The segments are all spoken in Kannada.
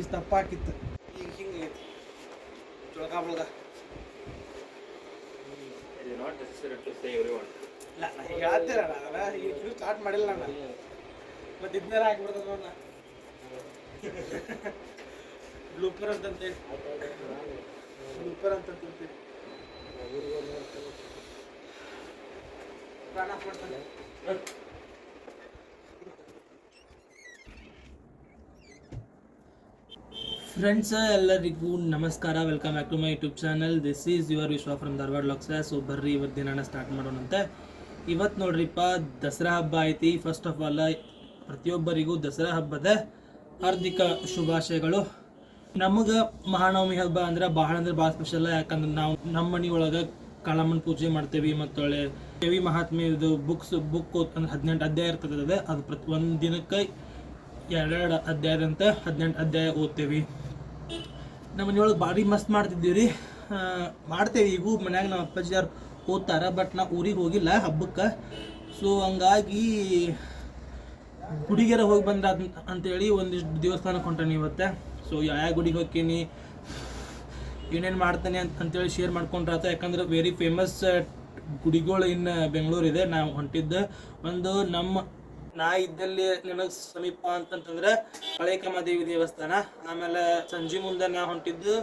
ಇಷ್ಟು ದಪ್ಪ ಹಾಕಿತ್ತು. ಈಗ ಹಿಂಗೆ ಐತಿ. ಜೊಳಗ ಬಳಗ. ಇಲ್ಲ ನಾ ಹೇಳ್ತೀರ ನಾನು ಈಗ ಇದು ಸ್ಟಾರ್ಟ್ ಮಾಡಿಲ್ಲ ನಾನು. ಮತ್ತೆ ಇದನ್ನೆಲ್ಲ ಹಾಕ್ಬಿಡ್ತದ ನೋಡ ಬ್ಲೂಪರ್ ಅಂತಂತೇಳಿ ಬ್ಲೂಪರ್ ಅಂತಂತೇಳಿ ಪ್ರಾಣ ಮಾಡ್ತಾನೆ ಫ್ರೆಂಡ್ಸ್ ಎಲ್ಲರಿಗೂ ನಮಸ್ಕಾರ. Welcome back to my YouTube channel this is your Vishwa from Dharwad ಲಾಕ್ಸ so ಬರ್ರಿ ಇವತ್ತು ದಿನಾನ ಸ್ಟಾರ್ಟ್ ಮಾಡೋಣಂತೆ. ಇವತ್ತು ನೋಡ್ರಿಪ್ಪ, ದಸರಾ ಹಬ್ಬ ಐತಿ. ಫಸ್ಟ್ ಆಫ್ ಆಲ್ ಪ್ರತಿಯೊಬ್ಬರಿಗೂ ದಸರಾ ಹಬ್ಬದ ಹಾರ್ದಿಕ ಶುಭಾಶಯಗಳು. ನಮಗೆ ಮಹಾನವಮಿ ಹಬ್ಬ ಅಂದ್ರೆ ಬಹಳ ಅಂದ್ರೆ ಭಾಳ ಸ್ಪೆಷಲ್ ಯಾಕಂದ್ರೆ ನಾವು ನಮ್ಮ ಮನೆ ಒಳಗೆ ಕಾಳಮ್ಮನ ಪೂಜೆ ಮಾಡ್ತೇವೆ ಮತ್ತೊಳ್ಳೆ ದೇವಿ ಮಹಾತ್ಮೆ ಇದು ಬುಕ್ಸ್ ಬುಕ್ ಅಂದ್ರೆ ಹದಿನೆಂಟು ಅಧ್ಯಾಯ ಇರ್ತದೆ ಅದು ಪ್ರತಿ ಒಂದು ದಿನಕ್ಕೆ ಎರಡೆರಡು ಅಧ್ಯಾಯದಂತೆ ಹದಿನೆಂಟು ಅಧ್ಯಾಯ ಓದ್ತೇವೆ. ನಮ್ಮ ಮನೆಯೊಳಗೆ ಭಾರಿ ಮಸ್ತ್ ಮಾಡ್ತಿದ್ದೀವಿ ರೀ ಮಾಡ್ತೇವೆ ಈಗೂ ಮನ್ಯಾಗ ನಮ್ಮ ಅಪ್ಪಾಜಿ ಯಾರು ಓದ್ತಾರ, ಬಟ್ ನಾ ಊರಿಗೆ ಹೋಗಿಲ್ಲ ಹಬ್ಬಕ್ಕೆ. ಸೊ ಹಂಗಾಗಿ ಗುಡಿಗೆರ ಹೋಗಿ ಬಂದ ಅಂತೇಳಿ ಒಂದಿಷ್ಟು ದೇವಸ್ಥಾನಕ್ಕೆ ಹೊಂಟೇನಿ ಇವತ್ತೆ. ಸೊ ಯಾವ ಗುಡಿಗೆ ಹೋಗ್ತೀನಿ ಏನೇನು ಮಾಡ್ತಾನೆ ಅಂತ ಅಂತೇಳಿ ಶೇರ್ ಮಾಡ್ಕೊಂಡ್ರೆ ಆತ ಯಾಕಂದ್ರೆ ವೆರಿ ಫೇಮಸ್ ಗುಡಿಗಳು ಇನ್ನು ಬೆಂಗಳೂರು ಇದೆ. ನಾವು ಹೊಂಟಿದ್ದು ಒಂದು ನಮ್ಮ ನಾ ಇದ್ದಲ್ಲಿ ನನಗೆ ಸಮೀಪ ಅಂತಂತಂದ್ರೆ ಹಳೆ ದೇವಿ ದೇವಸ್ಥಾನ, ಆಮೇಲೆ ಸಂಜೆ ಮುಂದೆ ನಾ ಹೊಂಟಿದ್ದು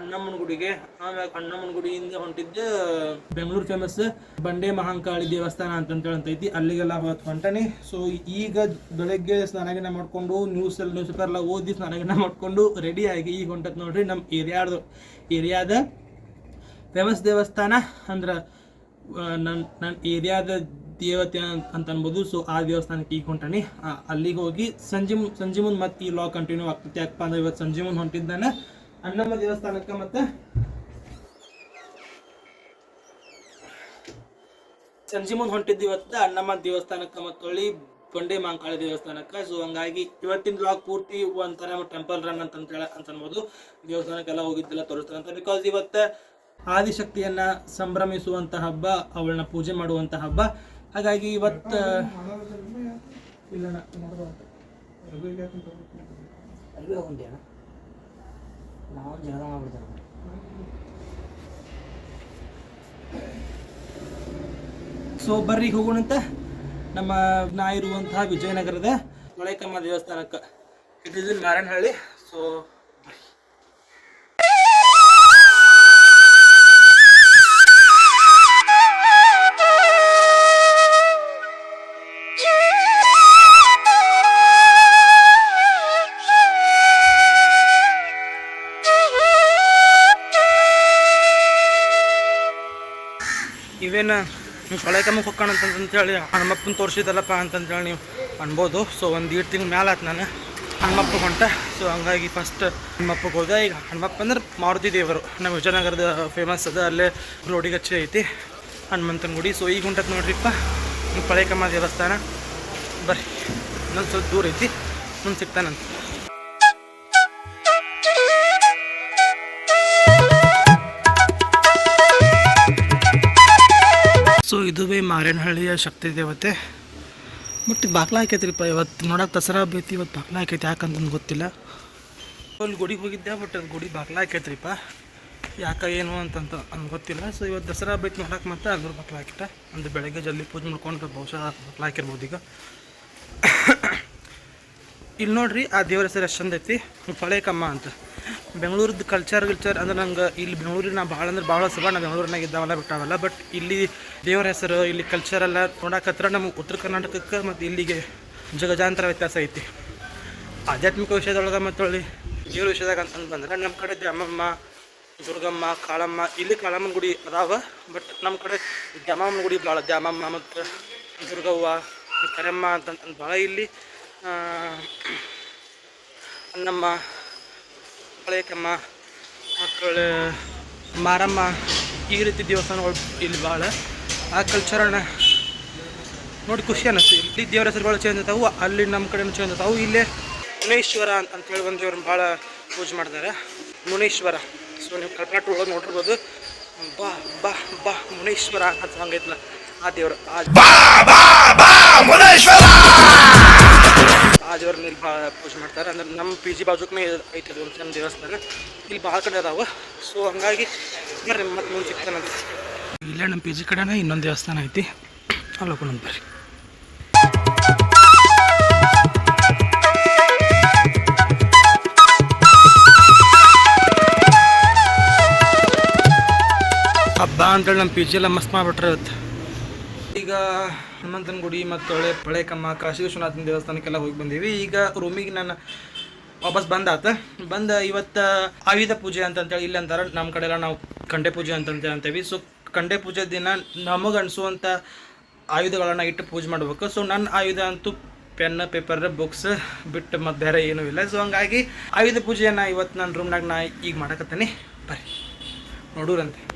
ಅಣ್ಣಮ್ಮನ ಗುಡಿಗೆ, ಆಮೇಲೆ ಅಣ್ಣಮ್ಮನ ಗುಡಿಯಿಂದ ಹೊಂಟಿದ್ದು ಬೆಂಗಳೂರು ಫೇಮಸ್ ಬಂಡೆ ಮಹಾಂಕಾಳಿ ದೇವಸ್ಥಾನ ಅಂತಂತೇಳಿ ಅಂತ ಐತಿ. ಅಲ್ಲಿಗೆಲ್ಲ ಹೊತ್ತು ಹೊಂಟನಿ. ಸೊ ಈಗ ಬೆಳಗ್ಗೆ ಸ್ನಾನಗಿನ ಮಾಡ್ಕೊಂಡು ನ್ಯೂಸ್ ಎಲ್ಲ ನ್ಯೂಸ್ ಪೇಪರ್ ಎಲ್ಲ ಓದಿ ಸ್ನಾನಗಿನ ಮಾಡ್ಕೊಂಡು ಆಗಿ ಈಗ ಹೊಂಟತ್ ನೋಡ್ರಿ ನಮ್ಮ ಏರಿಯಾದ. ಏರಿಯಾದ ಫೇಮಸ್ ದೇವಸ್ಥಾನ ಅಂದ್ರೆ ನನ್ನ ನನ್ನ ಏರಿಯಾದ ದೇವತೆ ಅಂತ ಅಂತ ಅನ್ಬೋದು. ಸೊ ಆ ದೇವಸ್ಥಾನಕ್ಕೆ ಈಗ ಹೊಂಟಾನೆ. ಅಲ್ಲಿಗೆ ಹೋಗಿ ಸಂಜೆ ಸಂಜೆ ಮುಂದೆ ಮತ್ತೆ ಈ ಲಾ ಕಂಟಿನ್ಯೂ ಆಗ್ತೈತಿ. ಯಾಕಪ್ಪ ಅಂದ್ರೆ ಇವತ್ತು ಸಂಜೆ ಮುಂದೆ ಹೊಂಟಿದ್ದಾನೆ. ಅಣ್ಣಮ್ಮ ದೇವಸ್ಥಾನಕ್ಕೆ ಮತ್ತೆ? ಸಂಜೆ ಮುಂದೆ ಹೊಂಟಿದ್ದು ಇವತ್ತು ಅಣ್ಣಮ್ಮ ದೇವಸ್ಥಾನಕ್ಕೆ ಮತ್ತೊಳ್ಳಿ ಬಂಡೆ ಮಾಂಕಾಳಿ ದೇವಸ್ಥಾನಕ್ಕೆ. ಸೊ ಹಂಗಾಗಿ ಇವತ್ತಿನ ಬ್ಲಾಗ್ ಪೂರ್ತಿ ಒಂಥರ ಟೆಂಪಲ್ ರನ್ ಅಂತ ಹೇಳ ಅಂತ ಅನ್ಬೋದು. ದೇವಸ್ಥಾನಕ್ಕೆಲ್ಲ ಹೋಗಿದ್ದೆಲ್ಲ ತೋರಿಸ್ತಾರಂತ. ಬಿಕಾಸ್ ಇವತ್ತು ಆದಿಶಕ್ತಿಯನ್ನ ಸಂಭ್ರಮಿಸುವಂತ ಹಬ್ಬ, ಅವಳನ್ನ ಪೂಜೆ ಮಾಡುವಂತ ಹಬ್ಬ. ಹಾಗಾಗಿ ಇವತ್ತು ನಾವು ಮಾಡ್ಬಿಡ್ತೇವೆ ಸೊ ಬರ್ರಿ ಹೋಗೋಣಂತ. ನಮ್ಮ ನಾ ಇರುವಂತಹ ವಿಜಯನಗರದ ಮಳೆಕಮ್ಮ ದೇವಸ್ಥಾನಕ್ಕೆ. It is in Maranahalli so ಇವೇನು ನೀವು ಹೊಳೆಕಮ್ಮಕ್ಕೆ ಹೋಗೋಣ ಅಂತಂತೇಳಿ ಹಣ್ಮಪ್ಪನ ತೋರಿಸಿದಲ್ಲಪ್ಪ ಅಂತಂತೇಳಿ ನೀವು ಅನ್ಬೋದು. ಸೊ ಒಂದು ಎರಡು ತಿಂಗ್ಳು ಮೇಲೆ ಆತು ನಾನು ಹಣ್ಮಪ್ಪ ಹೊಂಟೆ. ಸೊ ಹಂಗಾಗಿ ಫಸ್ಟ್ ಹಣ್ಮಪ್ಪಗೆ ಹೋದೆ. ಈಗ ಹಣ್ಮಪ್ಪ ಅಂದ್ರೆ ಮಾರುತಿ ದೇವರು. ನಮ್ಮ ವಿಜಯನಗರದ ಫೇಮಸ್ ಅದ, ಅಲ್ಲೇ ರೋಡಿಗೆ ಹಚ್ಚಿ ಐತಿ, ಹನುಮಂತನ ಗುಡಿ. ಸೊ ಈಗ ಹೊಂಟತ್ ನೋಡ್ರಿಪ್ಪ ಈ ಹೊಳೆಕಮ್ಮ ದೇವಸ್ಥಾನ. ಬರ್ರಿ, ಇನ್ನೊಂದು ಸ್ವಲ್ಪ ದೂರ ಐತಿ, ಮುಂದೆ ಸಿಗ್ತಾನಂತ. ಇದುವೇ ಮಾರೇನಹಳ್ಳಿಯ ಶಕ್ತಿ ದೇವತೆ. ಬಟ್ ಬಾಗ್ಲ ಹಾಕೈತ್ರಿಪ್ಪ, ಇವತ್ತು ನೋಡೋಕೆ ದಸರಾ ಬೈತಿ ಇವತ್ತು ಬಾಗ್ಲ ಹಾಕೈತಿ, ಯಾಕಂತಂದು ಗೊತ್ತಿಲ್ಲ. ಅಲ್ಲಿ ಗುಡಿಗೆ ಹೋಗಿದ್ದೆ, ಬಟ್ ಅದು ಗುಡಿ ಬಾಗ್ಲ ಹಾಕೈತ್ರಿಪ್ಪ. ಯಾಕೆ, ಏನು ಅಂತಂತ ಅಂದ್ ಗೊತ್ತಿಲ್ಲ. ಸೊ ಇವತ್ತು ದಸರಾ ಬೈತಿ ನೋಡಕ್ಕೆ ಮತ್ತೆ ಅದ್ರ ಬಾಗ್ಲ ಹಾಕಿಟ್ಟ. ಅಂದ್ರೆ ಬೆಳಗ್ಗೆ ಜಲ್ದಿ ಪೂಜೆ ಮಾಡ್ಕೊಂಡು ಬಹುಶಃ ಬಾಗ್ಲ ಹಾಕಿರ್ಬೋದು ಈಗ. ಇಲ್ಲಿ ನೋಡ್ರಿ, ಆ ದೇವರ ಹೆಸರು ಎಷ್ಟು ಚಂದ ಐತಿ. ಕಮ್ಮ ಅಂತ. ಬೆಂಗಳೂರದ್ದು ಕಲ್ಚರ್ ಕಲ್ಚರ್ ಅಂದ್ರೆ ನಂಗೆ ಇಲ್ಲಿ ಬೆಂಗಳೂರಿನ ನಾ ಭಾಳ ಅಂದ್ರೆ ಭಾಳ ಸಭಾ ನಾ ಬೆಂಗಳೂರಿನಾಗ ಇದ್ದಾವಲ್ಲ ಬಿಟ್ಟಾವಲ್ಲ ಬಟ್ ಇಲ್ಲಿ ದೇವರ ಹೆಸರು ಇಲ್ಲಿ ಕಲ್ಚರ್ ಎಲ್ಲ ನೋಡಕತ್ರ ನಮ್ಮ ಉತ್ತರ ಕರ್ನಾಟಕಕ್ಕೆ ಮತ್ತು ಇಲ್ಲಿಗೆ ಜಗಜಾಂತರ ವ್ಯತ್ಯಾಸ ಐತಿ. ಆಧ್ಯಾತ್ಮಿಕ ವಿಷಯದೊಳಗೆ ಮತ್ತು ಹೊಳ್ಳಿ ದೇವ್ರ ವಿಷಯದಾಗ ಅಂತಂದು ಬಂದ್ರೆ ನಮ್ಮ ಕಡೆ ದ್ಯಾಮಮ್ಮ ದುರ್ಗಮ್ಮ ಕಾಳಮ್ಮ ಇಲ್ಲಿ ಕಾಳಮ್ಮನ ಗುಡಿ ಅದಾವ ಬಟ್ ನಮ್ಮ ಕಡೆ ದ್ಯಾಮಮ್ಮನ ಗುಡಿ ಭಾಳ. ದ್ಯಾಮಮ್ಮ ಮತ್ತು ದುರ್ಗವ್ವ ಕರೆಮ್ಮ ಅಂತಂದು ಭಾಳ ಇಲ್ಲಿ ಆ, ಹಳೆಕಮ್ಮ ಮಕ್ಕಳು, ಮಾರಮ್ಮ, ಈ ರೀತಿ ದೇವಸ್ಥಾನಗಳು ಇಲ್ಲಿ ಭಾಳ ಆ ಕಲ್ಚರನ್ನ ನೋಡಿ ಖುಷಿ ಅನ್ನಿಸ್ತು. ಇಲ್ಲಿ ದೇವರ ಹೆಸರುಗಳು ಚೇಂಜ್ ಆಗ್ತಾವು, ಅಲ್ಲಿ ನಮ್ಮ ಕಡೆನೂ ಚೇಂಜ್ ಆಗ್ತಾವು. ಇಲ್ಲೇ ಮುನೇಶ್ವರ ಅಂತ ಅಂತೇಳಿ ಒಂದು ದೇವ್ರನ್ನ ಭಾಳ ಪೂಜೆ ಮಾಡ್ತಾರೆ ಮುನೇಶ್ವರ. ಸೊ, ನೀವು ಕಲ್ಪನಾ ಒಳಗೆ ನೋಡಿರ್ಬೋದು. ಬಾ ಬಾ ಬಾ, ಮುನೇಶ್ವರ ಅಂತ ಹಂಗೈತಲ್ಲ, ಆ ದೇವ್ರು, ಆ ಆ ದೇವ್ರನ್ನ ಇಲ್ಲಿ ಭಾಳ ಪೂಜೆ ಮಾಡ್ತಾರೆ. ಅಂದ್ರೆ ನಮ್ಮ ಪಿ ಜಿ ಬಾಜುಕ್ನೇ ಐತೆ ಅದು ನಮ್ಮ ದೇವಸ್ಥಾನ. ಇಲ್ಲಿ ಭಾಳ ಕಡೆ ಅದಾವೆ. ಸೊ ಹಂಗಾಗಿ ಬರ್ರಿ, ಮತ್ತೆ ಮುಂದೆ ಅಂತ. ಇಲ್ಲೇ ನಮ್ಮ ಪಿ ಜಿ ಕಡೆನೇ ಇನ್ನೊಂದು ದೇವಸ್ಥಾನ ಐತಿ. ಅಲ್ಲಿ ಹೋಗೋಣ ಬರ್ರಿ. ಹಬ್ಬ ಅಂತೇಳಿ ನಮ್ಮ ಪಿ ಜಿ ಎಲ್ಲ ಮಸ್ತ್ ಮಾಡಿಬಿಟ್ರೆ ಇವತ್ತು. ಈಗ ಹನುಮಂತನ ಗುಡಿ ಮತ್ತು ಹೊಳೆ ಹೊಳೆ ಕಮ್ಮ ಕಾಶಿ ವಿಶ್ವನಾಥನ ದೇವಸ್ಥಾನಕ್ಕೆಲ್ಲ ಹೋಗಿ ಬಂದೀವಿ. ಈಗ ರೂಮಿಗೆ ನಾನು ವಾಪಸ್ ಬಂದಾತ. ಬಂದ ಇವತ್ತು ಆಯುಧ ಪೂಜೆ ಅಂತ ಅಂತೇಳಿ ಇಲ್ಲಿ ಅಂತಾರೆ. ನಮ್ಮ ಕಡೆ ಎಲ್ಲ ನಾವು ಕಂಡೆ ಪೂಜೆ ಅಂತಂತ ಅಂತೀವಿ. ಸೊ ಕಂಡೆ ಪೂಜೆ ದಿನ ನಮಗೆ ಅನಿಸುವಂಥ ಆಯುಧಗಳನ್ನು ಇಟ್ಟು ಪೂಜೆ ಮಾಡಬೇಕು. ಸೊ ನನ್ನ ಆಯುಧ ಅಂತೂ ಪೆನ್, ಪೇಪರ್ ಬುಕ್ಸ್ ಬಿಟ್ಟು ಮತ್ತು ಬೇರೆ ಏನೂ ಇಲ್ಲ. ಸೊ ಹಂಗಾಗಿ ಆಯುಧ ಪೂಜೆಯನ್ನು ಇವತ್ತು ನನ್ನ ರೂಮ್ನಾಗ ನಾ ಈಗ ಮಾಡಕತ್ತೀನಿ. ಬರ್ರಿ. ನೋಡೂರಂತೆ.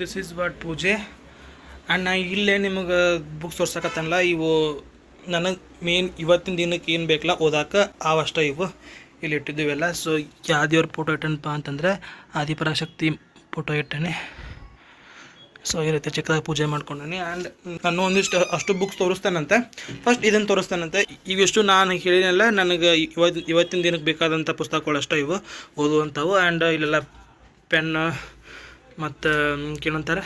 This is what puja. And ನಾ ಇಲ್ಲೇ ನಿಮಗೆ ಬುಕ್ಸ್ ತೋರ್ಸಕತ್ತನಲ್ಲ, ಇವು ನನಗೆ ಮೇನ್ ಇವತ್ತಿನ ದಿನಕ್ಕೆ ಏನು ಬೇಕಲ್ಲ, ಓದಾಕ ಅವಷ್ಟ ಇವು ಇಲ್ಲಿ ಇಟ್ಟಿದ್ದು ಇವೆಲ್ಲ ಸೊ ಯಾವ ದೇವ್ರ ಫೋಟೋ ಇಟ್ಟನಪ್ಪ ಅಂತಂದರೆ ಆದಿಪರಾಶಕ್ತಿ ಫೋಟೋ ಇಟ್ಟನೆ. ಸೊ ಈ ರೀತಿ ಚಿಕ್ಕದಾಗಿ ಪೂಜೆ ಮಾಡ್ಕೊಂಡೀನಿ. ಆ್ಯಂಡ್ ನಾನು ಒಂದಿಷ್ಟು ಅಷ್ಟು ಬುಕ್ಸ್ ತೋರಿಸ್ತಾನಂತೆ. ಫಸ್ಟ್ ಇದನ್ನು ತೋರಿಸ್ತಾನಂತೆ. ಇವಿಷ್ಟು ನಾನು ಹೇಳಿನಲ್ಲ ನನಗೆ ಇವತ್ತು ಇವತ್ತಿನ ದಿನಕ್ಕೆ ಬೇಕಾದಂಥ ಪುಸ್ತಕಗಳು ಅಷ್ಟೇ ಇವು ಓದುವಂಥವು. ಆ್ಯಂಡ್ ಇಲ್ಲೆಲ್ಲ ಪೆನ್ ಮತ್ತು ಏನಂತಾರೆ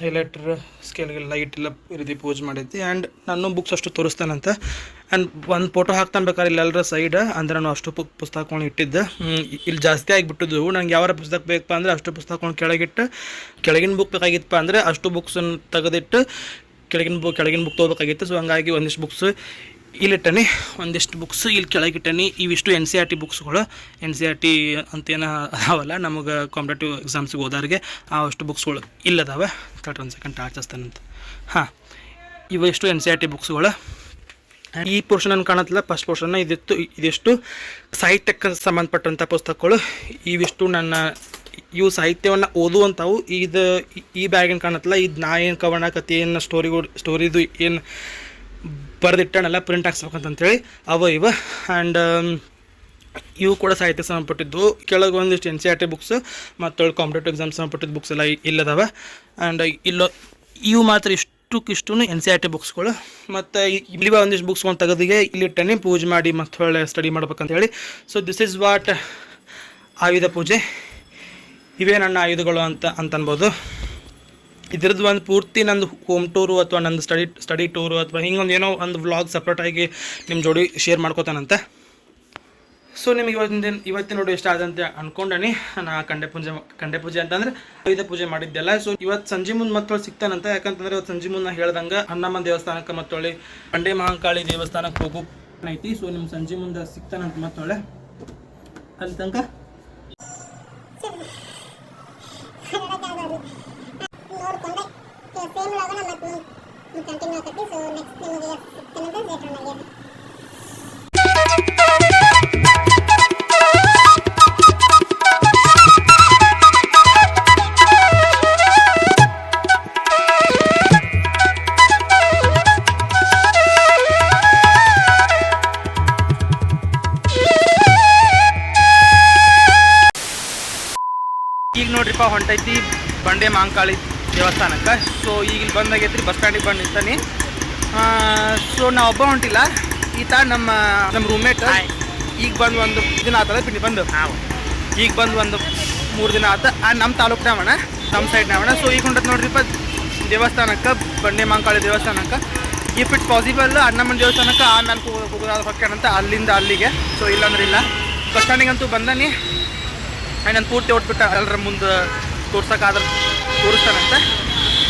ಹೈಲೈಟ್ರ್ ಸ್ಕೇಲ್ಗೆ ಲೈಟ್ ಎಲ್ಲ ರೀತಿ ಪೂಜೆ ಮಾಡೈತಿ ಆ್ಯಂಡ್ ನಾನು ಬುಕ್ಸ್ ಅಷ್ಟು ತೋರಿಸ್ತಾನಂತ. ಆ್ಯಂಡ್ ಒಂದು ಫೋಟೋ ಹಾಕ್ತಾನೆ ಬೇಕಾದ್ರೆ ಇಲ್ಲೆಲ್ಲರ ಸೈಡ್ ಅಂದ್ರೆ ನಾನು ಅಷ್ಟು ಪುಕ್ ಪುಸ್ತಕಗಳನ್ನ ಇಟ್ಟಿದ್ದೆ. ಇಲ್ಲಿ ಜಾಸ್ತಿ ಆಗಿಬಿಟ್ಟಿದ್ವು ನಂಗೆ ಯಾವ ಪುಸ್ತಕ ಬೇಕಪ್ಪ ಅಂದರೆ ಅಷ್ಟು ಪುಸ್ತಕಗಳನ್ನ ಕೆಳಗಿಟ್ಟು, ಕೆಳಗಿನ ಬುಕ್ ಬೇಕಾಗಿತ್ತಪ್ಪ ಅಂದರೆ ಅಷ್ಟು ಬುಕ್ಸನ್ನು ತೆಗೆದಿಟ್ಟು, ಕೆಳಗಿನ ಬುಕ್ ಕೆಳಗಿನ ಬುಕ್ ತೊಗೋಬೇಕಾಗಿತ್ತು. ಸೊ ಹಂಗಾಗಿ ಒಂದಿಷ್ಟು ಬುಕ್ಸ್ ಇಲ್ಲಿಟ್ಟನಿ, ಒಂದಿಷ್ಟು ಬುಕ್ಸ್ ಇಲ್ಲಿ ಕೆಳಗಿಟ್ಟನಿ. ಇವಿಷ್ಟು ಎನ್ ಸಿ ಆರ್ ಟಿ ಬುಕ್ಸ್ಗಳು ಎನ್ ಸಿ ಆರ್ ಟಿ ಅಂತೇನು ಅದಾವಲ್ಲ, ನಮಗೆ ಕಾಂಪಿಟೇಟಿವ್ ಎಕ್ಸಾಮ್ಸಿಗೆ ಹೋದವ್ರಿಗೆ ಆ ಅಷ್ಟು ಬುಕ್ಸ್ಗಳು ಇಲ್ಲದಾವೆ. ತರ್ಟಿ ಒಂದು ಸೆಕೆಂಡ್ ಟಾರ್ಚಸ್ತಾನಂತ ಹಾಂ, ಇವೆಷ್ಟು ಎನ್ ಸಿ ಆರ್ ಟಿ ಬುಕ್ಸ್ಗಳು ಈ ಪೋರ್ಷನ್ ಅನ್ನು ಕಾಣತ್ತಲ್ಲ ಫಸ್ಟ್ ಪೋರ್ಷನ್ ಇದಿತ್ತು, ಇದಿಷ್ಟು ಸಾಹಿತ್ಯಕ್ಕೆ ಸಂಬಂಧಪಟ್ಟಂಥ ಪುಸ್ತಕಗಳು. ಇವಿಷ್ಟು ನನ್ನ, ಇವು ಸಾಹಿತ್ಯವನ್ನು ಓದುವಂಥವು. ಇದು, ಈ ಬ್ಯಾಗಿನ ಕಾಣತ್ತಲ್ಲ, ಇದು ನಾ ಏನು ಕವನ ಕಥೆ ಏನು ಸ್ಟೋರಿಗಳು ಸ್ಟೋರಿದು ಏನು ಬರೆದಿಟ್ಟನಲ್ಲ ಪ್ರಿಂಟ್ ಹಾಕ್ಸ್ಬೇಕಂತಂತೇಳಿ. ಅವ, ಇವ ಆ್ಯಂಡ್ ಇವು ಕೂಡ ಸಾಹಿತ್ಯ ಸಂಬಂಧಪಟ್ಟಿದ್ದು. ಕೆಳಗೆ ಒಂದಿಷ್ಟು N C R T books ಮತ್ತು ಕಾಂಪಿಟೇಟಿವ್ ಎಕ್ಸಾಮ್ ಸಂಬಂಧಪಟ್ಟಿದ್ದ ಬುಕ್ಸ್ ಎಲ್ಲ ಇಲ್ಲದಾವೆ. ಆ್ಯಂಡ್ ಇಲ್ಲೋ, ಇವು ಮಾತ್ರ ಇಷ್ಟಕ್ಕಿಷ್ಟು ಎನ್ ಸಿ ಆರ್ ಟಿ ಬುಕ್ಸ್ಗಳು ಮತ್ತು ಇಲ್ಲಿ ಒಂದಿಷ್ಟು ಬುಕ್ಸ್ಕೊಂಡು ತೆಗೆದಿಗೆ ಇಲ್ಲಿಟ್ಟನೆ ಪೂಜೆ ಮಾಡಿ ಮತ್ತು ಒಳ್ಳೆ ಸ್ಟಡಿ ಮಾಡ್ಬೇಕಂತ ಹೇಳಿ so this is what Ayudha Puja. ಇವೇ ನನ್ನ ಆಯುಧಗಳು ಅಂತ ಅಂತ ಅನ್ಬೋದು. ಇದ್ರದ್ದು ಒಂದು ಪೂರ್ತಿ ನಂದು ಹೋಮ್ ಟೂರು ಅಥವಾ ನಂದು ಸ್ಟಡಿ ಸ್ಟಡಿ ಟೂರು ಅಥವಾ ಹಿಂಗೊಂದು ಏನೋ ಒಂದು ವ್ಲಾಗ್ ಸಪ್ರೇಟಾಗಿ ನಿಮ್ಮ ಜೋಡಿ ಶೇರ್ ಮಾಡ್ಕೋತಾನಂತೆ. ಸೊ ನಿಮಗೆ ಇವತ್ತಿನ ದಿನ, ಇವತ್ತಿನ ನೋಡಿ ಇಷ್ಟ ಆದಂತೆ ಅನ್ಕೊಂಡನಿ. ನಾ ಕಂಡೆ ಪೂಜೆ ಕಂಡೆ ಪೂಜೆ ಅಂತಂದ್ರೆ ಐದ ಪೂಜೆ ಮಾಡಿದ್ದೆಲ್ಲ. ಸೊ ಇವತ್ತು ಸಂಜೆ ಮುಂದೆ ಮತ್ತೊಳ್ಳಿ ಸಿಗ್ತಾನಂತ ಯಾಕಂತಂದ್ರೆ ಇವತ್ತು ಸಂಜೆ ಮುಂದೆ ಹೇಳ್ದಂಗೆ ಅನ್ನಮ್ಮ ದೇವಸ್ಥಾನಕ್ಕೆ ಮತ್ತೊಳ್ಳಿ ಕಂಡೆ ಮಹಾಂಕಾಳಿ ದೇವಸ್ಥಾನಕ್ಕೆ ಹೋಗೋ. ಐತಿ. ಸೊ ನಿಮ್ಮ ಸಂಜೆ ಮುಂದೆ ಸಿಗ್ತಾನಂತ ಮತ್ತೊಳ್ಳೆ. ಅಲ್ಲಿ ತನಕ ಸೇಮ್ ಲಾಗನ ಮತ್ತೆ ಕಂಟಿನ್ಯೂ ಆಗತ್ತೆ ಸೊ ನೆಕ್ಸ್ಟ್ ನಿಮಗೆ ಸಿಗ್ತಾನಂತ ಲೇಟರ್ ನನಗೆ ಈಗ ನೋಡ್ರಿಪ್ಪ ಹೊಂಟೈತಿ ಬಂಡೆ ಮಾಂಕಾಳಿ. ದೇವಸ್ಥಾನಕ್ಕೆ. ಸೊ ಈಗ ಇಲ್ಲಿ ಬಂದಾಗೈತ್ರಿ ಬಸ್ ಸ್ಟ್ಯಾಂಡಿಗೆ ಬಂದು ನಿಂತಾನೆ. ಸೊ ನಾ ಒಬ್ಬ ಹೊಂಟಿಲ್ಲ. ಈತ ನಮ್ಮ ನಮ್ಮ ರೂಮ್ಮೇಟ್ ಈಗ ಬಂದು ಒಂದು ದಿನ ಆತಲ್ಲ ಪಿಂಡಿ ಬಂದು? ಈಗ ಬಂದು ಒಂದು ಮೂರು ದಿನ ಆತ. ಆ ನಮ್ಮ ತಾಲೂಕ್ನಾವಣ ನಮ್ಮ ಸೈಡ್ನಾವಣ ಸೊ ಈಗ ಹೊಂಟದ್ ನೋಡ್ರಿಪ್ಪ ದೇವಸ್ಥಾನಕ್ಕೆ ಬಂಡೆ ಮಾಂಕಾಳಿ ದೇವಸ್ಥಾನಕ್ಕೆ. ಇಫ್ ಇಟ್ಸ್ ಪಾಸಿಬಲ್ ಅಣ್ಣಮ್ಮನ ದೇವಸ್ಥಾನಕ್ಕೆ ಆ ನಾನು ಹೋಗೋದಾದ ಹೊಕ್ಕೇನಂತ ಅಲ್ಲಿಂದ ಅಲ್ಲಿಗೆ. ಸೊ ಇಲ್ಲಾಂದ್ರೆ ಇಲ್ಲ. ಬಸ್ ಸ್ಟ್ಯಾಂಡಿಗಂತೂ ಬಂದಾನೆ. ನಾನು ಪೂರ್ತಿ ಹೊಟ್ಬಿಟ್ಟು ಎಲ್ಲರ ಮುಂದೆ ತೋರ್ಸೋಕ್ಕಾದ್ರೆ ತೋರಿಸ್ತಾನಂತ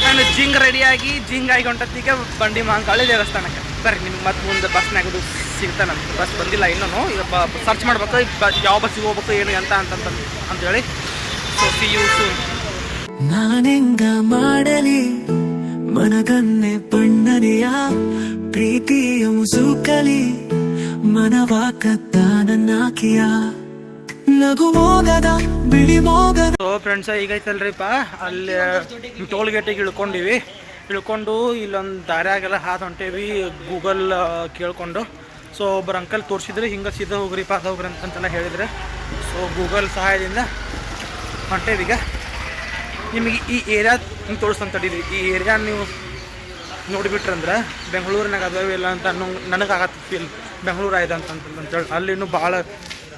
ನಾನು ಜಿಂಗ್ ರೆಡಿಯಾಗಿ ಜಿಂಗ್ ಆಗಿ ಹೊಂಟತ್ತಿಗೆ ಬಂಡಿ ಮಹಾಂಕಾಳಿ ದೇವಸ್ಥಾನಕ್ಕೆ. ಬರ್ರಿ, ನಿಮ್ಗೆ ಮತ್ತೆ ಮುಂದೆ ಬಸ್ನಾಗದು ಸಿಗ್ತಾನಂತ ಬಸ್ ಬಂದಿಲ್ಲ ಇನ್ನೂ ಈಗ ಸರ್ಚ್ ಮಾಡ್ಬೇಕು? ಯಾವ ಬಸ್ಸಿಗೆ ಹೋಗ್ಬೇಕು, ಏನು ಅಂತ ಅಂತ ಅಂತೇಳಿ. ಸೊ ಸಿ ಯು ಸೂನ್ ನಾನೆಂಗ ಮಾಡಲಿ? ಮನಗನ್ನೆ ಬಣ್ಣನೆಯ? ಪ್ರೀತಿಯ ಮುಸುಕಲಿ ಮನವ ಸೊ ಫ್ರೆಂಡ್ಸ್ ಈಗ ಐತಲ್ರಿಪ್ಪ ಅಲ್ಲಿ ಟೋಲ್ ಗೇಟಿಗೆ ಇಳ್ಕೊಂಡಿವಿ. ಇಳ್ಕೊಂಡು ಇಲ್ಲೊಂದು ದಾರ್ಯಾಗೆಲ್ಲ ಹಾದು ಹೊಂಟೇವಿ ಗೂಗಲ್ ಕೇಳ್ಕೊಂಡು. ಸೊ ಒಬ್ಬರು ಅಂಕಲ್ ತೋರಿಸಿದ್ರೆ, ಹಿಂಗೆ ಸೀದಾ ಹೋಗ್ರಿ ಪಾಸ್ ಹೋಗ್ರಿ ಅಂತಂತೆಲ್ಲ ಹೇಳಿದ್ರು. ಸೊ ಗೂಗಲ್ ಸಹಾಯದಿಂದ ಹೊಂಟೇವೀಗ ನಿಮಗೆ ಈ ಏರಿಯಾ ಹಿಂಗೆ ತೋರಿಸ್ತಂತ ತಡೀರಿ. ಈ ಏರಿಯಾ ನೀವು ನೋಡಿಬಿಟ್ರಂದ್ರೆ ಬೆಂಗಳೂರಿನಾಗ ಅದಾವೆ ಇಲ್ಲ ಅಂತ ನನಗೆ ಆಗತ್ತೆ ಫೀಲ್ ಬೆಂಗಳೂರು ಆಯ್ತು ಅಂತ ಅಂತೇಳಿ ಅಲ್ಲಿ ಇನ್ನೂ ಭಾಳ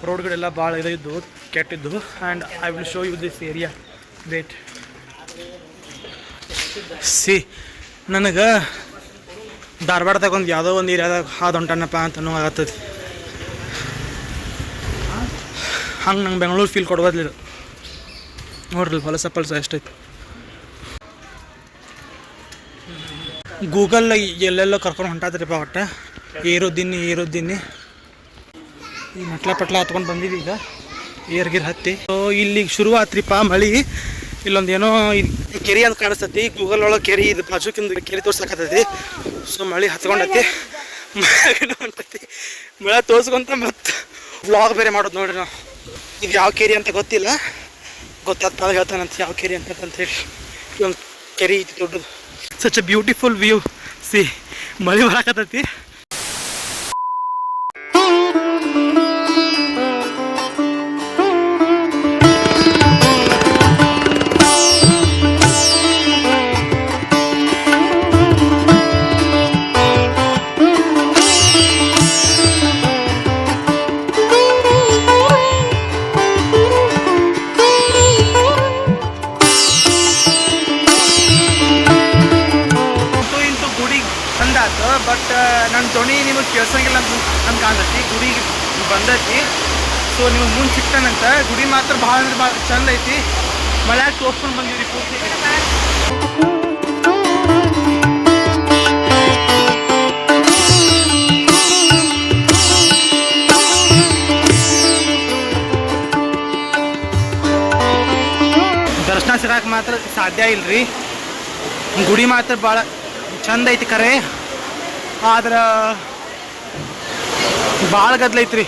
ರೋಡ್ಗಳೆಲ್ಲ ಭಾಳ ಇದ್ದು ಕೆಟ್ಟಿದ್ದು and I will show you this area wait see ನನಗೆ ಧಾರವಾಡದಾಗ ಒಂದು ಯಾವುದೋ ಒಂದು ಏರಿಯಾದಾಗ ಹಾದು ಹೊಂಟನಪ್ಪ ಅಂತ ಅನ್ನೋ ಆಗತ್ತದ ಹಂಗೆ ನಂಗೆ ಬೆಂಗಳೂರು ಫೀಲ್ ಕೊಡ್ಬೋದಿಲ್ಲ ನೋಡ್ರಿ ಹೊಲಸ ಪಲ್ಸ ಎಷ್ಟೈತಿ. ಗೂಗಲ್ ಎಲ್ಲೆಲ್ಲೋ ಕರ್ಕೊಂಡು ಹೊಂಟಾದ್ರಿಪ್ಪ ಒಟ್ಟು. ಏರೋದಿನ್ನಿ ಏರೋದಿನ್ನಿ. ಈ ಮಟ್ಲ ಪಟ್ಲ ಹತ್ಕೊಂಡು ಬಂದಿದ್ವಿ ಈಗ. ಏರ್ಗಿರ್ ಹತ್ತಿ. ಸೊ ಇಲ್ಲಿ ಶುರು ಆತ್ರಿಪ್ಪ ಮಳಿ ಇಲ್ಲೊಂದು ಏನೋ ಕೆರಿ ಅಂತ ಕಾಣಿಸ್ತತಿ. ಗೂಗಲ್ ಒಳಗೆ ಕೆರೆ ಇದು ಬಾಜುಕಿಂದ ಕೆರೆ ತೋರ್ಸಕತ್ತೈತಿ. ಸೊ ಮಳಿ ಹತ್ಕೊಂಡತಿ. ಮಳೆ ತೋರ್ಸ್ಕೊಂತ ಮತ್ತು ವ್ಲಾಗ್ ಬೇರೆ ಮಾಡೋದು ನೋಡ್ರಿ ನಾವು. ಇದು ಯಾವ ಕೆರೆ ಅಂತ ಗೊತ್ತಿಲ್ಲ. ಗೊತ್ತಾದ ಹೇಳ್ತಾನಂತ ಯಾವ ಕೆರೆ ಅಂತ ಹೇಳಿ. ಒಂದು ಕೆರೆ ಐತಿ ದೊಡ್ಡದು. Such a beautiful view see ಮಳೆ ಬರಾಕತ್ತೈತಿ. ಸಿಗಾಕ ಮಾತ್ರ ಸಾಧ್ಯ ಇಲ್ರಿ. ಗುಡಿ ಮಾತ್ರ ಭಾಳ ಚಂದ ಐತಿ ಖರೆ ಆದ್ರೆ ಭಾಳ ಗದ್ಲೈತ್ರಿ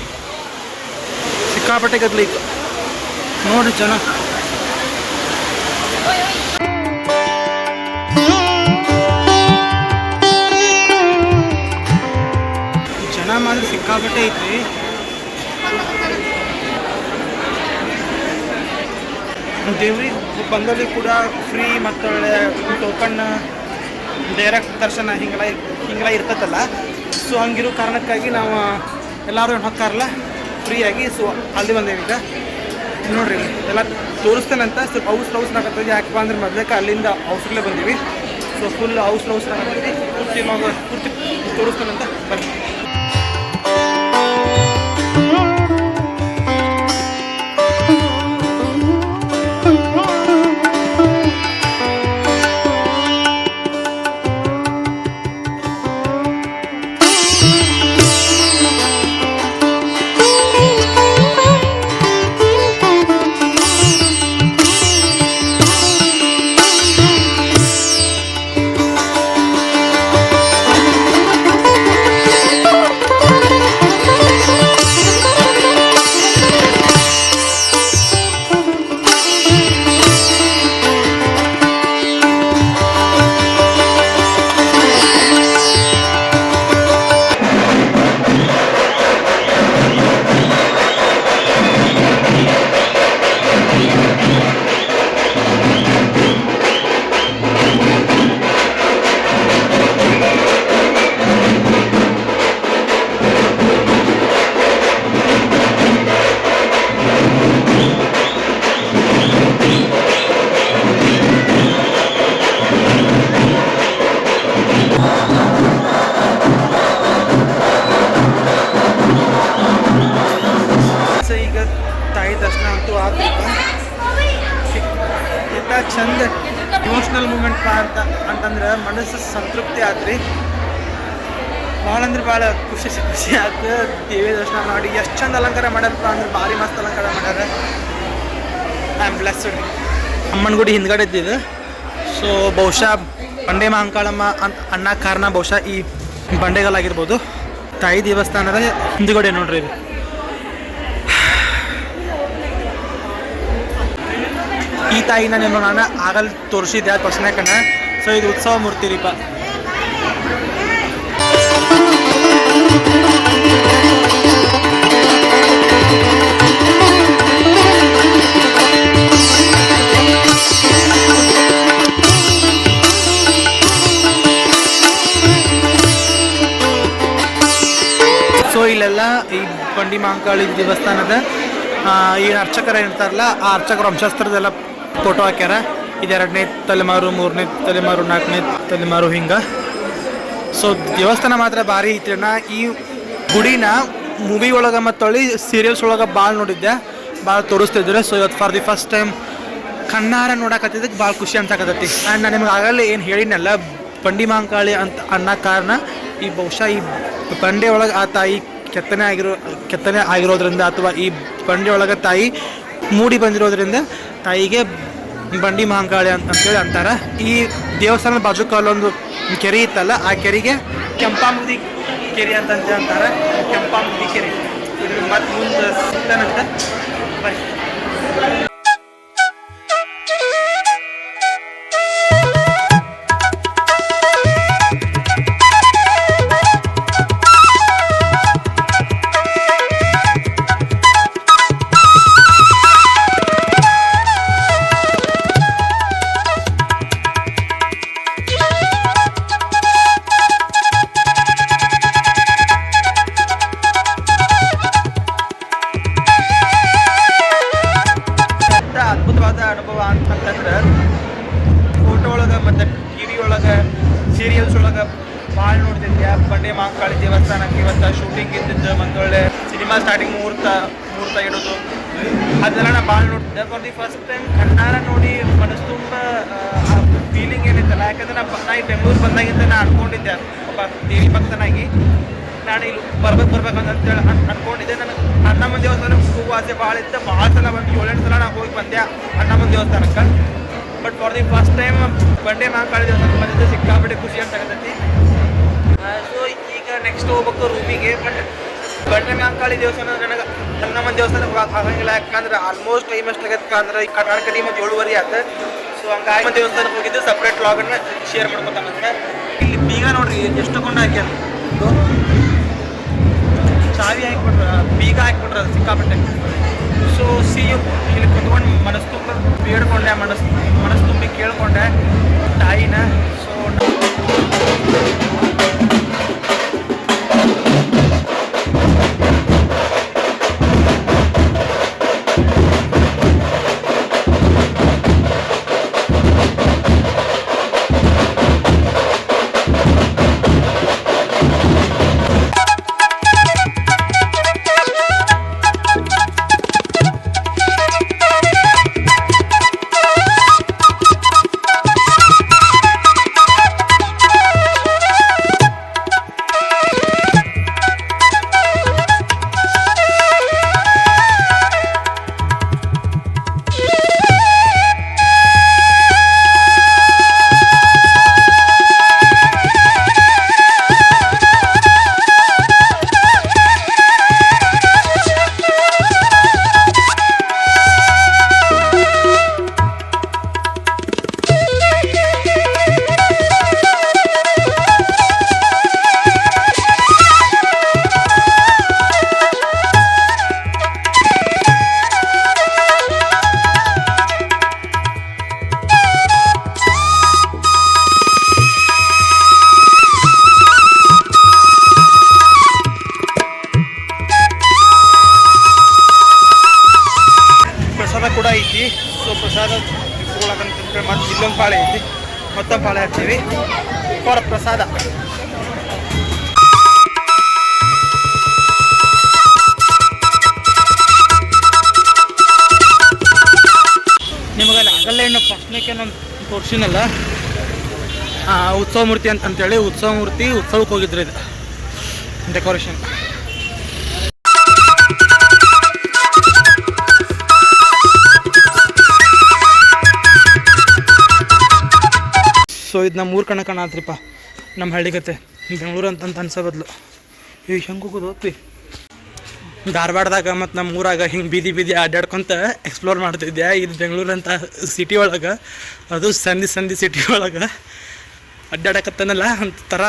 ಸಿಕ್ಕಾಪಟ್ಟೆ ಗದ್ಲೈತಿ ನೋಡ್ರಿ ಜನ. ಜನ ಮಾತ್ರ ಸಿಕ್ಕಾಪಟ್ಟೆ ಐತ್ರಿ. ದೇವ್ರಿಗೆ ಬಂದಲ್ಲಿ ಕೂಡ ಫ್ರೀ ಮತ್ತು ಟೋಕನ್ ಡೈರೆಕ್ಟ್ ದರ್ಶನ ಹಿಂಗೆಲ್ಲ ಹಿಂಗೆಲ್ಲ ಇರ್ತೈತಲ್ಲ? ಸೊ ಹಂಗಿರೋ ಕಾರಣಕ್ಕಾಗಿ ನಾವು, ಎಲ್ಲರೂ ಹೊಕ್ಕಾರಲ್ಲ ಫ್ರೀಯಾಗಿ ಸೊ ಅಲ್ಲಿ ಬಂದೇವಿ ಈಗ. ನೋಡ್ರಿ ಎಲ್ಲ ತೋರಿಸ್ತೇನಂತ ಸ್ವಲ್ಪ ಔಸ್ ಔಸ್ನಾಗತ್ತದ ಯಾಕಪ್ಪ ಅಂದ್ರೆ ಮೊದಲಕ್ಕೆ ಅಲ್ಲಿಂದ ಔಸ್ರಲ್ಲೇ ಬಂದೀವಿ. ಸೊ ಫುಲ್ ಔಸ್ ಔಸ್ನಾಗತ್ತೈತಿ ಪೂರ್ತಿ ಮಗ ಪೂರ್ತಿ ತೋರಿಸ್ತೇನಂತ ಬನ್ನಿ. ಇಮೋಷ್ನಲ್ ಮೂಮೆಂಟ್ ಅಂತ, ಅಂತಂದ್ರೆ ಮನಸ್ಸು ಸಂತೃಪ್ತಿ ಆತ್ರಿ. ಭಾಳ ಅಂದ್ರೆ ಭಾಳ ಖುಷಿ ಖುಷಿ ಆಯ್ತು ದೇವಿ ದರ್ಶನ ಮಾಡಿ ಎಷ್ಟು ಚಂದ ಅಲಂಕಾರ ಮಾಡ್ಯಾರಪ್ಪ ಅಂದ್ರೆ ಭಾರಿ ಮಸ್ತ್ ಅಲಂಕಾರ ಮಾಡ್ಯಾರ. ಐ ಆಮ್ ಬ್ಲೆಸ್ಡ್ ಅಮ್ಮನ ಗುಡಿ ಹಿಂದ್ಗಡೆ ಇದ್ದಿದ್ದು ಸೊ ಬಹುಶಃ ಬಂಡೆ ಮಹಾಂಕಾಳಮ್ಮ ಅಂತ ಅಣ್ಣ ಕಾರಣ ಬಹುಶಃ ಈ ಬಂಡೆಗಲ್ಲಾಗಿರ್ಬೋದು ತಾಯಿ ದೇವಸ್ಥಾನದ ಹಿಂದ್ಗಡೆ ನೋಡ್ರಿ ಇದು. ಈ ತಾಯಿ ನಾನು ನಾನು ಆಗಲ್ಲಿ ತೋರಿಸಿದ್ದೆ ಅದು ಫಸ್ಟ್ನಾಕಣ್ಣ ಸೊ ಇದು ಉತ್ಸವ ಮೂರ್ತಿ ರೀಪ. ಸೊ ಇಲ್ಲೆಲ್ಲ ಈ ಬಂಡಿ ಮಹಾಂಕಾಳಿ ದೇವಸ್ಥಾನದ ಈ ಅರ್ಚಕರು ಇರ್ತಾರಲ್ಲ, ಆ ಅರ್ಚಕರು ವಂಶಸ್ತ್ರದೆಲ್ಲ ಫೋಟೋ ಹಾಕ್ಯಾರ. ಇದು ಎರಡನೇ ತಲೆಮಾರು, ಮೂರನೇ ತಲೆಮಾರು, ನಾಲ್ಕನೇ ತಲೆಮಾರು ಹಿಂಗೆ. ಸೊ ದೇವಸ್ಥಾನ ಮಾತ್ರ ಭಾರಿ ಐತ್ರಿ ನಾ ಈ ಗುಡಿನ ಮೂವಿ ಒಳಗೆ ಮತ್ತು ಹೊಳ್ಳಿ ಸೀರಿಯಲ್ಸ್ ಒಳಗೆ ಭಾಳ ನೋಡಿದ್ದೆ. ಭಾಳ ತೋರಿಸ್ತಿದ್ರು. ಸೊ ಇವತ್ತು ಫಾರ್ ದಿ ಫಸ್ಟ್ ಟೈಮ್ ಕಣ್ಣಾರ ನೋಡಕತ್ತಿದ್ದಕ್ಕೆ ಭಾಳ ಖುಷಿ ಅನ್ಸಕತ್ತೈತಿ. ಆ್ಯಂಡ್ ನಾನು ನಿಮ್ಗೆ ಆಗಲೇ ಏನು ಹೇಳಿನಲ್ಲ ಬಂಡಿ ಮಾಂಕಾಳಿ ಅಂತ ಅನ್ನೋ ಕಾರಣ, ಈ ಬಹುಶಃ ಈ ಬಂಡೆ ಒಳಗೆ ಆ ತಾಯಿ ಕೆತ್ತನೆ ಆಗಿರೋ, ಕೆತ್ತನೆ ಆಗಿರೋದ್ರಿಂದ ಅಥವಾ ಈ ಬಂಡೆ ಒಳಗೆ ತಾಯಿ ಮೂಡಿ ಬಂದಿರೋದ್ರಿಂದ ತಾಯಿಗೆ ಬಂಡಿ ಮಹಾಂಕಾಳಿ ಅಂತ ಅಂತೇಳಿ ಅಂತಾರೆ. ಈ ದೇವಸ್ಥಾನದ ಬಾಜುಕಲ್ಲೊಂದು ಕೆರೆ ಇತ್ತಲ್ಲ, ಆ ಕೆರೆಗೆ ಕೆಂಪಾಮುದಿ ಕೆರೆ ಅಂತಂತ ಅಂತ ಅಂತಾರೆ. ಕೆಂಪಾಮುದಿ ಕೆರೆ. ಇದ್ರ ಮತ್ತೆ ಮುಂದೆ ಸಿಗ್ತಾನಂತ. ಬರ್ರಿ. ಫಾರ್ ದಿ ಫಸ್ಟ್ ಟೈಮ್ ಕಣ್ಣಾರ ನೋಡಿ ಮನಸ್ಸು ತುಂಬ ಫೀಲಿಂಗ್ ಏನಿತ್ತಲ್ಲ? ಯಾಕಂದ್ರೆ ನಾ ನಾ ಈ ಬೆಂಗಳೂರು ಬಂದಾಗಿಂದ ನಾನು ಅನ್ಕೊಂಡಿದ್ದೆ. ಒಬ್ಬ ದೇವಿ ಭಕ್ತನಾಗಿ ನಾನು ಇಲ್ಲಿ ಬರ್ಬೇಕು ಬರ್ಬೇಕು ಅಂತೇಳಿ ಅನ್ ಅನ್ಕೊಂಡಿದ್ದೆ. ನನಗೆ ಅಣ್ಣಮ್ಮನ ದೇವಸ್ಥಾನ ಹೋಗುವ ಭಾಳ ಇತ್ತು. ಭಾಳ ಸಲ ಬಂದು ಏಳೆಂಟು ಸಲ ನಾನು ಹೋಗಿ ಬಂದೆ ಅಣ್ಣಮ್ಮನ ದೇವಸ್ಥಾನಕ್ಕೆ. But for the first time Bande Mahakali ದೇವಸ್ಥಾನಕ್ಕೆ ಬಂದಿದ್ದು ಸಿಕ್ಕಾಪಟ್ಟೆ ಖುಷಿ ಅಂತ ಆಗತ್ತೈತಿ ಸೊ ಈಗ ನೆಕ್ಸ್ಟ್ ಹೋಗ್ಬೇಕು ರೂಮಿಗೆ ಬಟ್ ಬಂಡೆ ಮಹಾಕಾಳಿ ದೇವಸ್ಥಾನ ನನಗೆ ಹನ್ನೊಂದು ದೇವಸ್ಥಾನ ಹೋಗಕ್ಕೆ ಆಗಂಗಿಲ್ಲ ಯಾಕಂದ್ರೆ ಆಲ್ಮೋಸ್ಟ್ ಟೈಮ್ ಎಷ್ಟಾಗತ್ತೆ ಅಂದ್ರೆ ಈ ಕರ್ನಾಟಕ ಟೀಮ್ ಮತ್ತು ಏಳುವರೆ ಆಯ್ತು ಸೊ ಹಂಗಾಗಿ ಒಂದು ದೇವಸ್ಥಾನಕ್ಕೆ ಹೋಗಿದ್ದು ಸಪ್ರೇಟ್ ವ್ಲಾಗನ್ನ ಶೇರ್ ಮಾಡ್ಕೊತಾನಂದ್ರೆ ಇಲ್ಲಿ ಬೀಗ ನೋಡ್ರಿ, ಎಷ್ಟು ಕೊಂಡ ಹಾಕ್ಯಾನ ಚಾವಿ ಹಾಕ್ಬಿಟ್ರ, ಬೀಗ ಹಾಕ್ಬಿಟ್ರ ಅದು ಸಿಕ್ಕಾಪಟ್ಟೆ. ಸೊ ಸಿ ಇಲ್ಲಿ ಕುತ್ಕೊಂಡು ಮನಸ್ಸು ತುಂಬ ಬೇಡ್ಕೊಂಡೆ, ಮನಸ್ಸು ಮನಸ್ಸು ತುಂಬಿ ಕೇಳ್ಕೊಂಡೆ, ತಾಯಿನ. ಸೊ ಉತ್ಸವ ಮೂರ್ತಿ ಅಂತ ಅಂತೇಳಿ ಉತ್ಸವ ಮೂರ್ತಿ ಉತ್ಸವಕ್ಕೆ ಹೋಗಿದ್ರು ಇದು. ಡೆಕೋರೇಷನ್ ಸೊ ಇದು ನಮ್ಮ ಊರು ಕಣ ಕಾಣತ್ರಿಪ್ಪ ನಮ್ಮ ಹಳ್ಳಿಗತ್ತೆ ಬೆಂಗಳೂರು ಅಂತಂತ ಅನ್ಸೋ ಬದಲು. ಈ ಹೆಂಗೆ ಹೋಗೋದು ಹೋಗ್ತಿ ಧಾರವಾಡದಾಗ ಮತ್ತು ನಮ್ಮ ಊರಾಗ ಹಿಂಗೆ ಬೀದಿ ಬೀದಿ ಅಡ್ಡಾಡ್ಕೊಂತ ಎಕ್ಸ್ಪ್ಲೋರ್ ಮಾಡ್ತಿದ್ದೆ ಇದು ಬೆಂಗಳೂರು ಅಂತ ಸಿಟಿ ಒಳಗೆ. ಅದು ಸಂಧಿ ಸಂಧಿ ಸಿಟಿ ಒಳಗೆ. ಅಡ್ಡಾಡಕತ್ತನಲ್ಲ ಅಂತ ಥರ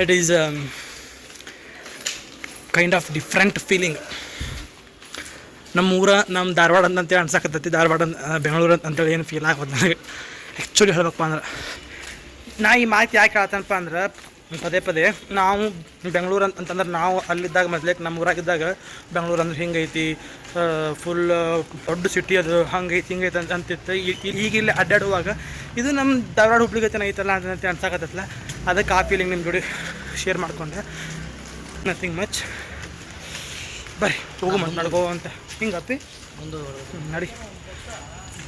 it is kind of different feeling ನಮ್ಮ ಊರ, ನಮ್ಮ ಧಾರವಾಡ ಅಂತೇಳಿ ಅನ್ಸಕತ್ತೈತಿ. ಧಾರವಾಡ ಬೆಂಗಳೂರು ಅಂತ- ಅಂತೇಳಿ ಏನು ಫೀಲ್ ಆಗೋದು ನನಗೆ ಆ್ಯಕ್ಚುಲಿ ಹೇಳ್ಬೇಕಪ್ಪ ಅಂದ್ರೆ, ನಾ ಈ ಮಾತು ಯಾಕೆ ಹೇಳ್ತೇನಪ್ಪ ಅಂದ್ರೆ ಪದೇ ಪದೇ ನಾವು ಬೆಂಗಳೂರು ಅಂತ ಅಂತಂದ್ರೆ ನಾವು ಅಲ್ಲಿದ್ದಾಗ ಮೊದಲೇ ನಮ್ಮ ಊರಾಗಿದ್ದಾಗ ಬೆಂಗಳೂರು ಅಂದ್ರೆ ಹಿಂಗೈತಿ ಫುಲ್ ದೊಡ್ಡ ಸಿಟಿ ಅದು ಹಂಗೈತಿ ಹಿಂಗೈತಿ ಅಂತ ಅಂತಿತ್ತು. ಈಗ ಇಲ್ಲಿ ಅಡ್ಡಾಡುವಾಗ ಇದು ನಮ್ಮ ಧಾರವಾಡ ಹುಬ್ಳಿ ಗತಿನ ಐತಲ್ಲ ಅಂತ ಅನ್ಸಾಕತ್ತಲ್ಲ ಅದಕ್ಕೆ ಆ ಫೀಲಿಂಗ್ ನಿಮ್ಮ ಜೋಡಿ ಶೇರ್ ಮಾಡ್ಕೊಂಡೆ. ನಥಿಂಗ್ ಮಚ್ ಬರ್ರಿ ಹೋಗು ಮತ್ತೆ ನಡ್ಕೋ ಅಂತ. ಹಿಂಗೆ ಅಪ್ಪಿ. ನಡಿ.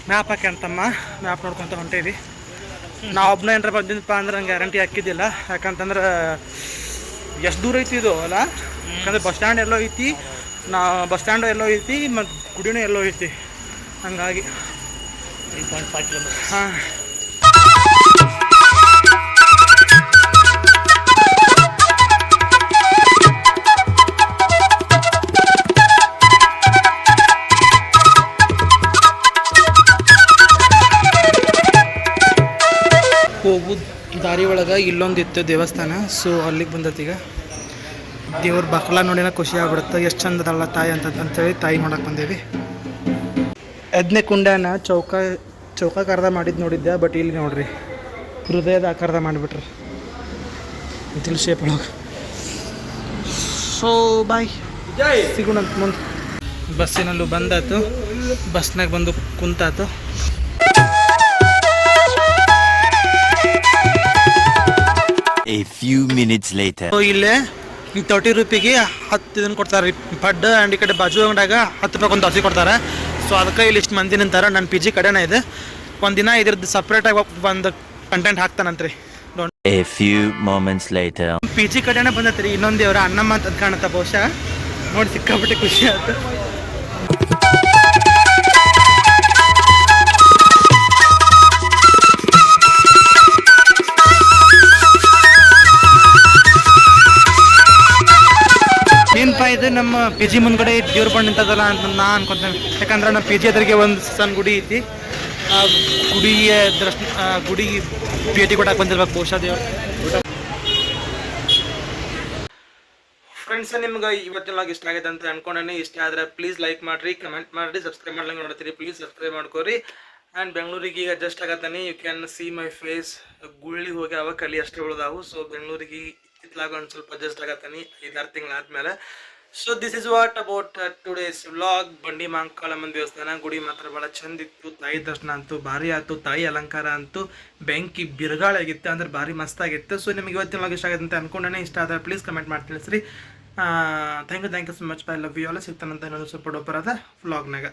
ಮ್ಯಾಪ್ ಹಾಕಿ ಅಂತಮ್ಮ ಮ್ಯಾಪ್ ನೋಡ್ಕೊಂತ ಹೊಂಟೇವಿ. ನಾ ಒಬ್ಬನ ಏನಾರ ಬಂದಿದ್ದಪ್ಪ ಅಂದ್ರೆ ನಂಗೆ ಗ್ಯಾರಂಟಿ ಹಾಕಿದ್ದಿಲ್ಲ. ಯಾಕಂತಂದ್ರೆ ಎಷ್ಟು ದೂರ ಐತಿ ಇದು ಅಲ್ಲ ಯಾಕಂದ್ರೆ ಬಸ್ ಸ್ಟ್ಯಾಂಡ್ ಎಲ್ಲೋ ಐತಿ ನಾ ಬಸ್ ಸ್ಟ್ಯಾಂಡ್ ಎಲ್ಲೋ ಐತಿ ಮತ್ತು ಗುಡಿನೂ ಎಲ್ಲೋ ಐತಿ. ಹಂಗಾಗಿ. ತ್ರೀ ಪಾಯಿಂಟ್ ಫೈವ್ ಕಿಲೋಮೀಟರ್ ಹಾಂ. ಹೋಗು ದಾರಿ ಒಳಗೆ ಇಲ್ಲೊಂದಿತ್ತು ದೇವಸ್ಥಾನ. ಸೊ ಅಲ್ಲಿಗೆ ಬಂದತ್ತೀಗ ದೇವ್ರ ಬಕ್ಲ ನೋಡಿನ ಖುಷಿ ಆಗ್ಬಿಡುತ್ತೆ. ಎಷ್ಟು ಚಂದದಲ್ಲ ತಾಯಿ ಅಂತ ಅಂತೇಳಿ ತಾಯಿ ನೋಡಕ್ಕೆ ಬಂದೇವಿ. ಎದ್ನೆ ಕುಂಡನ ಚೌಕ ಚೌಕಾಕಾರದ ಮಾಡಿದ್ದು ನೋಡಿದ್ದೆ ಬಟ್ ಇಲ್ಲಿ ನೋಡ್ರಿ ಹೃದಯದ ಆಕಾರದ ಮಾಡಿಬಿಟ್ರಿ. ಇದ್ರ ಶೇಪ್ ಒಳಗೆ. ಸೊ ಬಾಯ್ ಸಿಗೋಣ ಮುಂದೆ. ಬಸ್ಸಿನಲ್ಲೂ ಬಂದಾತು. ಬಸ್ನಾಗ ಬಂದು ಕುಂತಾತು. A ಫ್ಯೂ ಮಿನಿಟ್ಸ್ ಲೇಟರ್ ಇಲ್ಲೇ ತರ್ಟಿ ರುಪಿಗೆ ಹತ್ತು ಇದನ್ನು ಕೊಡ್ತಾರೆ. ಪಡ್ಡು ಆ್ಯಂಡ್ ಈ ಕಡೆ ಬಾಜು ಅಂಗಡ್ಯಾಗ ಹತ್ತು ರೂಪಾಯಿ ಒಂದು ದೋಸೆ ಕೊಡ್ತಾರೆ. ಸೊ ಅದಕ್ಕೆ ಇಲ್ಲಿ ಇಷ್ಟು ಮಂದಿ ನಿಂತಾರೆ. ನನ್ನ ಪಿ ಜಿ ಕಡೆನೇ ಇದೆ. ಒಂದಿನ ಇದ್ರದ್ದು ಸಪ್ರೇಟಾಗಿ ಒಂದು content ಹಾಕ್ತಾನಂತ್ರಿ. A few moments later. P G ಕಡೆನೇ ಬಂದೈತ್ರಿ. ಇನ್ನೊಂದು ದೇವ್ರ ಅನ್ನಮ್ಮ ಅಂತ ಕಾಣುತ್ತೆ ಬಹುಶಃ. ನೋಡಿ ಸಿಕ್ಕಾಪಟ್ಟೆ ಖುಷಿ ಆಯ್ತು ಏನಪ್ಪ ಇದು ನಮ್ಮ ಪಿ ಜಿ ಮುಂದ್ಗಡೆ ದೇವ್ರ ಬಣ್ಣ ನಿಂತದಲ್ಲ ಅಂತ ನಾ ಅನ್ಕೊಂತೇನೆ ಯಾಕಂದ್ರೆ ನಮ್ಮ ಪಿ ಜಿ ಎದುರಿಗೆ ಒಂದು ಸಣ್ಣ ಗುಡಿ ಐತಿ. ಆ ಗುಡಿಯ ದರ್ಶನ ಗುಡಿ ಭೇಟಿ ಕೊಡಕ್ಕೆ ಬಂದಿರ್ಬೇಕು ಬಹುಶಃ ದೇವ್ರು. ಫ್ರೆಂಡ್ಸ್ ನಿಮ್ಗೆ ಇವತ್ತಿನ ಲಾಗ್ ಇಷ್ಟ ಆಗಿದೆ ಅಂತ ಅನ್ಕೊಂಡೇನೆ. ಇಷ್ಟ ಆದ್ರೆ ಪ್ಲೀಸ್ ಲೈಕ್ ಮಾಡ್ರಿ ಕಮೆಂಟ್ ಮಾಡ್ರಿ ಸಬ್ಸ್ಕ್ರೈಬ್ ಮಾಡ್ಲಂಗೆ ನೋಡ್ತೀರಿ. ಪ್ಲೀಸ್ ಸಬ್ಸ್ಕ್ರೈಬ್ ಮಾಡ್ಕೋರಿ. ಆ್ಯಂಡ್ ಬೆಂಗಳೂರಿಗೆ ಈಗ just ಆಗತ್ತಾನೆ. You can see my face ಗುಳ್ಳಿ ಹೋಗಿ ಅವ ಕಲಿ ಅಷ್ಟೇ ಉಳಿದಾವು. ಸೊ ಬೆಂಗಳೂರಿಗೆ ಇತ್ಲಾಗ ಒಂದು ಸ್ವಲ್ಪ ಅಡ್ಜಸ್ಟ್ ಆಗತ್ತಾನೆ, ಐದಾರು ತಿಂಗಳಾದ್ಮೇಲೆ so this is what about today's vlog ಬಂಡಿ ಮಾಂಕಾಳಮ್ಮನ ದೇವಸ್ಥಾನ, ಗುಡಿ ಮಾತ್ರ ಭಾಳ ಚಂದ ಇತ್ತು. ತಾಯಿ ದರ್ಶನ ಅಂತೂ ಭಾರಿ ಆಯ್ತು. ತಾಯಿ ಅಲಂಕಾರ ಅಂತೂ ಬೆಂಕಿ ಬಿರುಗಾಳ ಆಗಿತ್ತು, ಅಂದ್ರೆ ಭಾರಿ ಮಸ್ತ್ ಆಗಿತ್ತು. ಸೊ ನಿಮಗೆ ಇವತ್ತಿನ ವ್ಲಾಗ್ ಇಷ್ಟ ಆಗುತ್ತೆ ಅಂತ ಅನ್ಕೊಂಡೇ ಇಷ್ಟ ಆದರೆ ಪ್ಲೀಸ್ ಕಮೆಂಟ್ ಮಾಡಿ ತಿಳಿಸ್ರಿ. Thank you thank you so much bye love you ಎಲ್ಲ ಸಿಗ್ತಾನಂತ ಇನ್ನೊಂದು ಸ್ವಲ್ಪ ಅದ ವ್ಲಾಗ್ನಾಗ